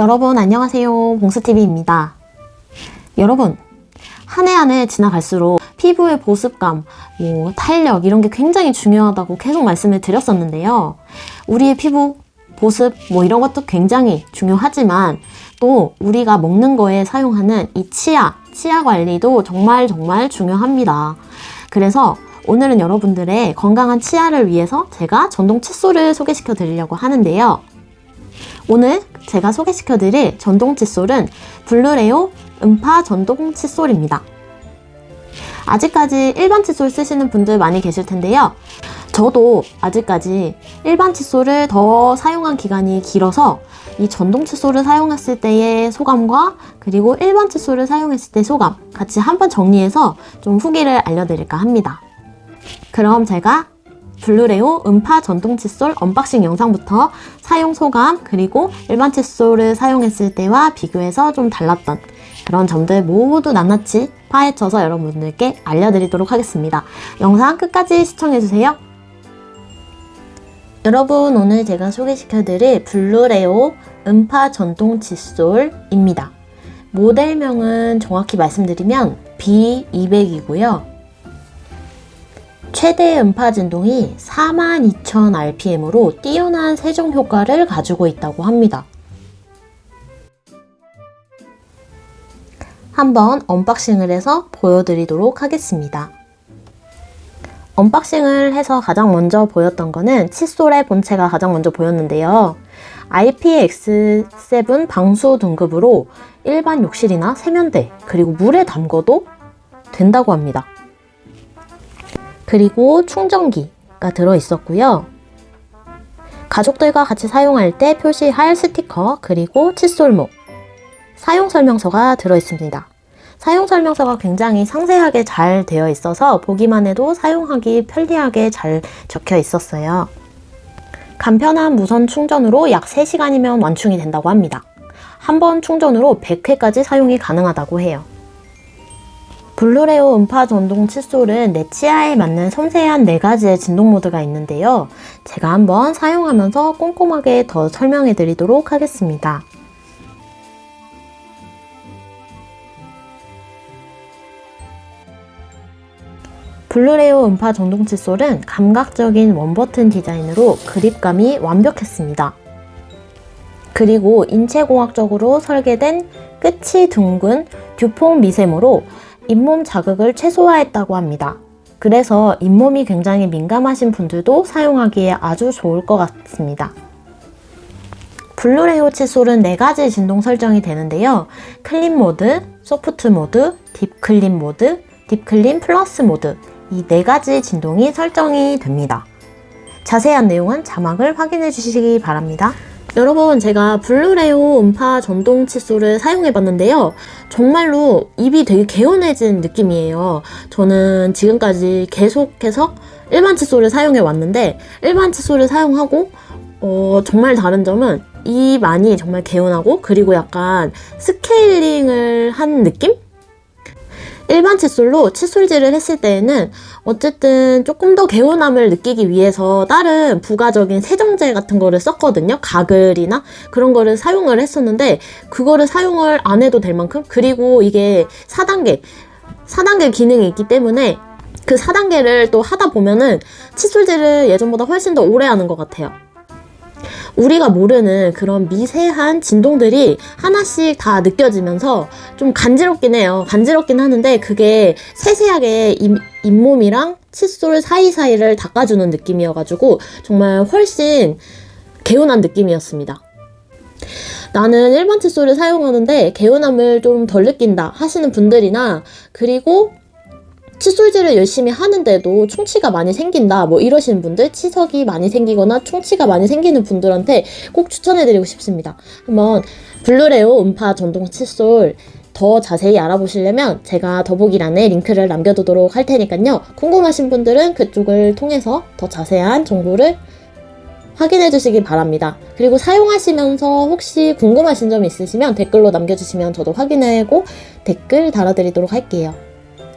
여러분 안녕하세요. 봉스TV입니다. 여러분, 한 해 한 해 지나갈수록 피부의 보습감, 뭐 탄력 이런 게 굉장히 중요하다고 계속 말씀을 드렸었는데요. 우리의 피부 보습 뭐 이런 것도 굉장히 중요하지만 또 우리가 먹는 거에 사용하는 이 치아, 치아 관리도 정말 정말 중요합니다. 그래서 오늘은 여러분들의 건강한 치아를 위해서 제가 전동 칫솔을 소개시켜 드리려고 하는데요. 오늘 제가 소개시켜 드릴 전동 칫솔은 블루레오 음파 전동 칫솔입니다. 아직까지 일반 칫솔 쓰시는 분들 많이 계실 텐데요. 저도 아직까지 일반 칫솔을 더 사용한 기간이 길어서 이 전동 칫솔을 사용했을 때의 소감과 그리고 일반 칫솔을 사용했을 때 소감 같이 한번 정리해서 좀 후기를 알려드릴까 합니다. 그럼 제가 블루레오 음파 전동 칫솔 언박싱 영상부터 사용 소감 그리고 일반 칫솔을 사용했을 때와 비교해서 좀 달랐던 그런 점들 모두 낱낱이 파헤쳐서 여러분들께 알려드리도록 하겠습니다. 영상 끝까지 시청해주세요. 여러분 오늘 제가 소개시켜드릴 블루레오 음파 전동 칫솔입니다. 모델명은 정확히 말씀드리면 B200이고요. 최대 음파 진동이 42,000rpm으로 뛰어난 세정 효과를 가지고 있다고 합니다. 한번 언박싱을 해서 보여드리도록 하겠습니다. 언박싱을 해서 가장 먼저 보였던 거는 칫솔의 본체가 가장 먼저 보였는데요. IPX7 방수 등급으로 일반 욕실이나 세면대 그리고 물에 담궈도 된다고 합니다. 그리고 충전기가 들어 있었고요. 가족들과 같이 사용할 때 표시할 스티커 그리고 칫솔목 사용 설명서가 들어 있습니다. 사용 설명서가 굉장히 상세하게 잘 되어 있어서 보기만 해도 사용하기 편리하게 잘 적혀 있었어요. 간편한 무선 충전으로 약 3시간이면 완충이 된다고 합니다. 한 번 충전으로 100회까지 사용이 가능하다고 해요. 블루레오 음파 전동 칫솔은 내 치아에 맞는 섬세한 4가지의 진동 모드가 있는데요. 제가 한번 사용하면서 꼼꼼하게 더 설명해 드리도록 하겠습니다. 블루레오 음파 전동 칫솔은 감각적인 원버튼 디자인으로 그립감이 완벽했습니다. 그리고 인체공학적으로 설계된 끝이 둥근 듀퐁 미세모로 잇몸 자극을 최소화했다고 합니다. 그래서 잇몸이 굉장히 민감하신 분들도 사용하기에 아주 좋을 것 같습니다. 블루레오 칫솔은 4가지 진동 설정이 되는데요. 클린 모드, 소프트 모드, 딥클린 모드, 딥클린 플러스 모드 이 4가지 진동이 설정이 됩니다. 자세한 내용은 자막을 확인해 주시기 바랍니다. 여러분 제가 블루레오 음파 전동 칫솔을 사용해 봤는데요 정말로 입이 되게 개운해진 느낌이에요 저는 지금까지 계속해서 일반 칫솔을 사용해 왔는데 일반 칫솔을 사용하고 어, 정말 다른 점은 입 안이 정말 개운하고 그리고 약간 스케일링을 한 느낌? 일반 칫솔로 칫솔질을 했을 때에는 어쨌든 조금 더 개운함을 느끼기 위해서 다른 부가적인 세정제 같은 거를 썼거든요. 가글이나 그런 거를 사용을 했었는데 그거를 사용을 안 해도 될 만큼 그리고 이게 4단계 4단계 기능이 있기 때문에 그 4단계를 또 하다 보면은 칫솔질을 예전보다 훨씬 더 오래 하는 것 같아요. 우리가 모르는 그런 미세한 진동들이 하나씩 다 느껴지면서 좀 간지럽긴 해요. 간지럽긴 하는데 그게 세세하게 잇, 잇몸이랑 칫솔 사이사이를 닦아주는 느낌이어가지고 정말 훨씬 개운한 느낌이었습니다. 나는 일반 칫솔을 사용하는데 개운함을 좀 덜 느낀다 하시는 분들이나 그리고 칫솔질을 열심히 하는데도 충치가 많이 생긴다 뭐 이러시는 분들 치석이 많이 생기거나 충치가 많이 생기는 분들한테 꼭 추천해드리고 싶습니다 한번 블루레오 음파 전동 칫솔 더 자세히 알아보시려면 제가 더보기란에 링크를 남겨두도록 할 테니까요 궁금하신 분들은 그쪽을 통해서 더 자세한 정보를 확인해 주시기 바랍니다. 그리고 사용하시면서 혹시 궁금하신 점 있으시면 댓글로 남겨주시면 저도 확인하고 댓글 달아드리도록 할게요.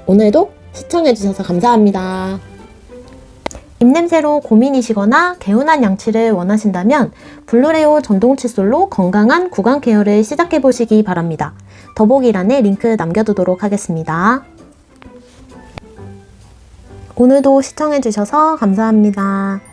오늘도 시청해주셔서 감사합니다. 입냄새로 고민이시거나 개운한 양치를 원하신다면 블루레오 전동 칫솔로 건강한 구강 케어를 시작해 보시기 바랍니다. 더보기란에 링크 남겨두도록 하겠습니다. 오늘도 시청해 주셔서 감사합니다.